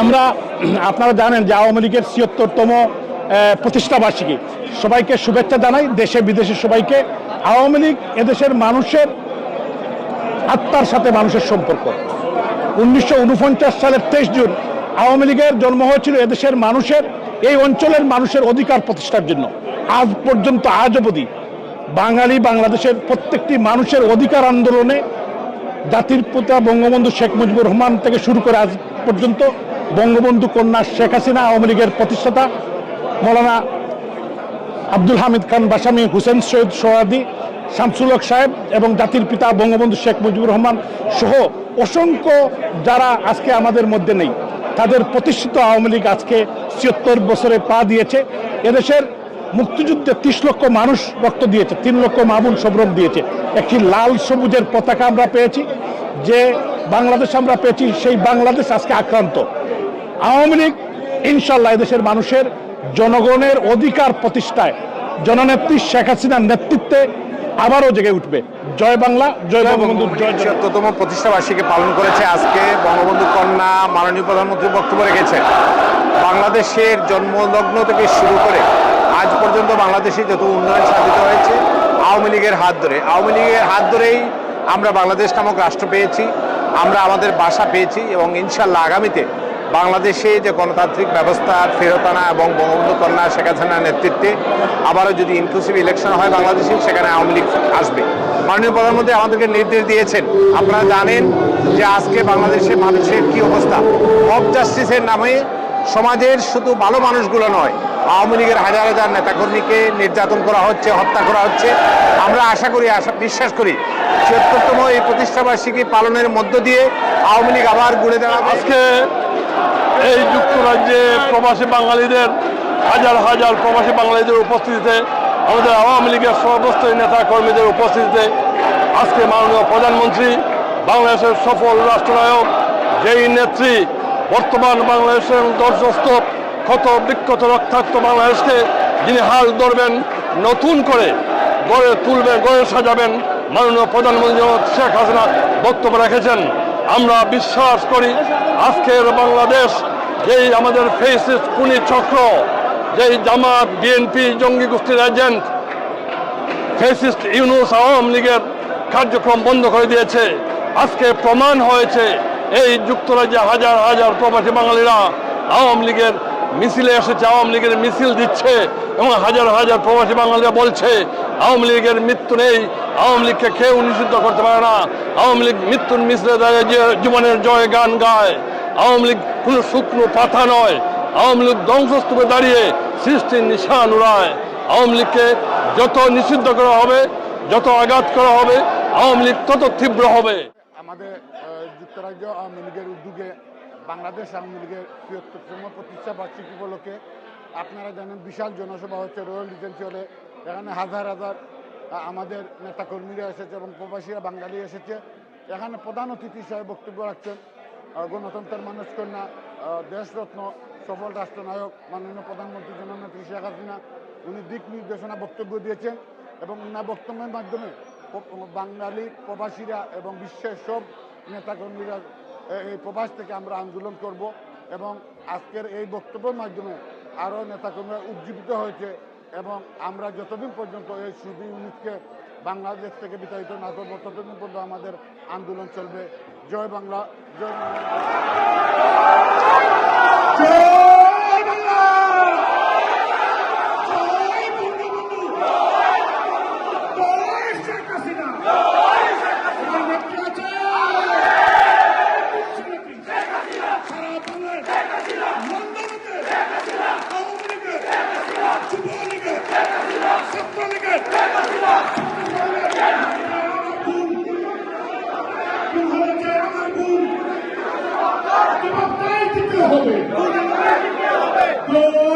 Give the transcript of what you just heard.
আমরা, আপনারা জানেন যে আওয়ামী লীগের ছিয়ত্তরতম প্রতিষ্ঠাবার্ষিকী সবাইকে শুভেচ্ছা জানাই, দেশে বিদেশে সবাইকে। আওয়ামী লীগ এদেশের মানুষের আত্মার সাথে মানুষের সম্পর্ক। উনিশশো উনপঞ্চাশ সালের তেইশ জুন আওয়ামী লীগের জন্ম হয়েছিল এদেশের মানুষের, এই অঞ্চলের মানুষের অধিকার প্রতিষ্ঠার জন্য। আজ পর্যন্ত, আজ অবধি বাঙালি বাংলাদেশের প্রত্যেকটি মানুষের অধিকার আন্দোলনে জাতির পিতা বঙ্গবন্ধু শেখ মুজিবুর রহমান থেকে শুরু করে আজ পর্যন্ত বঙ্গবন্ধু কন্যা শেখ হাসিনা, আওয়ামী লীগের প্রতিষ্ঠাতা মৌলানা আব্দুল হামিদ খান বাসামি, হুসেন সৈয়দ সোহাদি, শামসুল হক সাহেব এবং জাতির পিতা বঙ্গবন্ধু শেখ মুজিবুর রহমান সহ অসংখ্য যারা আজকে আমাদের মধ্যে নেই। তাদের প্রতিষ্ঠিত আওয়ামী লীগ আজকে ছিয়ত্তর বছরে পা দিয়েছে। এদেশের মুক্তিযুদ্ধে ত্রিশ লক্ষ মানুষ রক্ত দিয়েছে, তিন লক্ষ মামুন সবরম দিয়েছে। একটি লাল সবুজের পতাকা আমরা পেয়েছি। যে বাংলাদেশ আমরা পেয়েছি সেই বাংলাদেশ আজকে আক্রান্ত। আওয়ামী লীগ ইনশাল্লাহ এদেশের মানুষের জনগণের অধিকার প্রতিষ্ঠায় জননেত্রী শেখ হাসিনার নেতৃত্বে আবারও জেগে উঠবে। জয় বাংলা জয় বঙ্গবন্ধু জয় জয় ছিয়াত্তরতম প্রতিষ্ঠা বার্ষিকী পালন করেছে আজকে বঙ্গবন্ধু কন্যা মাননীয় প্রধানমন্ত্রী বক্তব্য রেখেছেন। বাংলাদেশের জন্মলগ্ন থেকে শুরু করে আজ পর্যন্ত বাংলাদেশে যত উন্নয়ন সাধিত হয়েছে আওয়ামী লীগের হাত ধরে আওয়ামী লীগের হাত ধরেই আমরা বাংলাদেশ নামক রাষ্ট্র পেয়েছি, আমরা আমাদের বাসা পেয়েছি এবং ইনশাল্লাহ আগামীতে বাংলাদেশে যে গণতান্ত্রিক ব্যবস্থা, ফেরত আনা এবং বঙ্গবন্ধু কন্যা শেখ হাসিনার নেতৃত্বে আবারও যদি ইনক্লুসিভ ইলেকশন হয় বাংলাদেশে, সেখানে আওয়ামী লীগ আসবে। মাননীয় প্রধানমন্ত্রী আমাদেরকে নির্দেশ দিয়েছেন, আপনারা জানেন যে আজকে বাংলাদেশে মানুষের কি অবস্থা? অফ জাস্টিসের নামে সমাজের শুধু ভালো মানুষগুলো নয়, আওয়ামী লীগের হাজার হাজার নেতাকর্মীকে নির্যাতন করা হচ্ছে, হত্যা করা হচ্ছে। আমরা আশা করি, আশা বিশ্বাস করি ছিয়াত্তরতম এই প্রতিষ্ঠাবার্ষিকী পালনের মধ্য দিয়ে আওয়ামী লীগ আবার ঘুরে দাঁড়াবে। আজকে এই যুক্তরাজ্যে প্রবাসী বাঙালিদের হাজার হাজার প্রবাসী বাঙালিদের উপস্থিতিতে, আমাদের আওয়ামী লীগের সর্বস্তরী নেতা কর্মীদের উপস্থিতিতে আজকে মাননীয় প্রধানমন্ত্রী, বাংলাদেশের সফল রাষ্ট্রনায়ক, যেই নেত্রী বর্তমান বাংলাদেশের দর্শস্থ ক্ষত বিক্ষত রক্তাক্ত বাংলাদেশকে যিনি হাল ধরবেন, নতুন করে গড়ে তুলবেন গড়ে সাজাবেন মাননীয় প্রধানমন্ত্রী শেখ হাসিনা বক্তব্য রেখেছেন। আমরা বিশ্বাস করি আজকের বাংলাদেশ, যেই আমাদের ফেসিস পুনি চক্র, যেই জামাত বিএনপি জঙ্গি গোষ্ঠীর এজেন্ট ফেসিস্ট ইউনুস আওয়ামী লীগের কার্যক্রম বন্ধ করে দিয়েছে। আজকে প্রমাণ হয়েছে, এই যুক্তরাজ্যে হাজার হাজার প্রবাসী বাঙালিরা আওয়ামী লীগের মিছিলে এসেছে, আওয়ামী লীগের মিছিল দিচ্ছে এবং হাজার হাজার প্রবাসী বাঙালিরা বলছে আওয়ামী লীগের মৃত্যু নেই। আওয়ামী লীগকে কেউ নিষিদ্ধ করতে পারে না। আওয়ামী লীগ মৃত্যুর মিশ্রে দাঁড়িয়ে জীবনের জয় গান গায়। আওয়ামী লীগ কোনো শুকনো পাতা নয়। আওয়ামী লীগ ধ্বংসস্তূপে দাঁড়িয়ে সৃষ্টির নিশান উড়ায়। আওয়ামী লীগকে যত নিষিদ্ধ করা হবে, যত আঘাত করা হবে, আওয়ামী লীগ তত তীব্র হবে। আমাদের যুক্তরাজ্য আওয়ামী লীগের উদ্যোগে বাংলাদেশ আওয়ামী লীগের বৃহত্তম প্রতিষ্ঠা বার্ষিকী উপলক্ষে আপনারা জানেন বিশাল জনসভা হচ্ছে রয়্যাল রিজেন্সি হলে এখানে হাজার হাজার আমাদের নেতাকর্মীরা এসেছে এবং প্রবাসীরা, বাঙালি এসেছে। এখানে প্রধান অতিথি হিসাবে বক্তব্য রাখছেন গণতন্ত্রের মানুষ কন্যা দেশরত্ন, সফল রাষ্ট্রনায়ক, মাননীয় প্রধানমন্ত্রী জননেত্রী শেখ হাসিনা, উনি দিক নির্দেশনা বক্তব্য দিয়েছেন এবং ওনার বক্তব্যের মাধ্যমে বাঙালি প্রবাসীরা এবং বিশ্বের সব নেতাকর্মীরা এই প্রবাস থেকে আমরা আন্দোলন করব এবং আজকের এই বক্তব্যের মাধ্যমে আরও নেতাকর্মীরা উজ্জীবিত হয়েছে। এবং আমরা যতদিন পর্যন্ত এই সুবি ইউনিটকে বাংলাদেশ থেকে বিতাড়িত না করব, ততদিন পর্যন্ত আমাদের আন্দোলন চলবে। জয় বাংলা জয় বাংলা। হবে।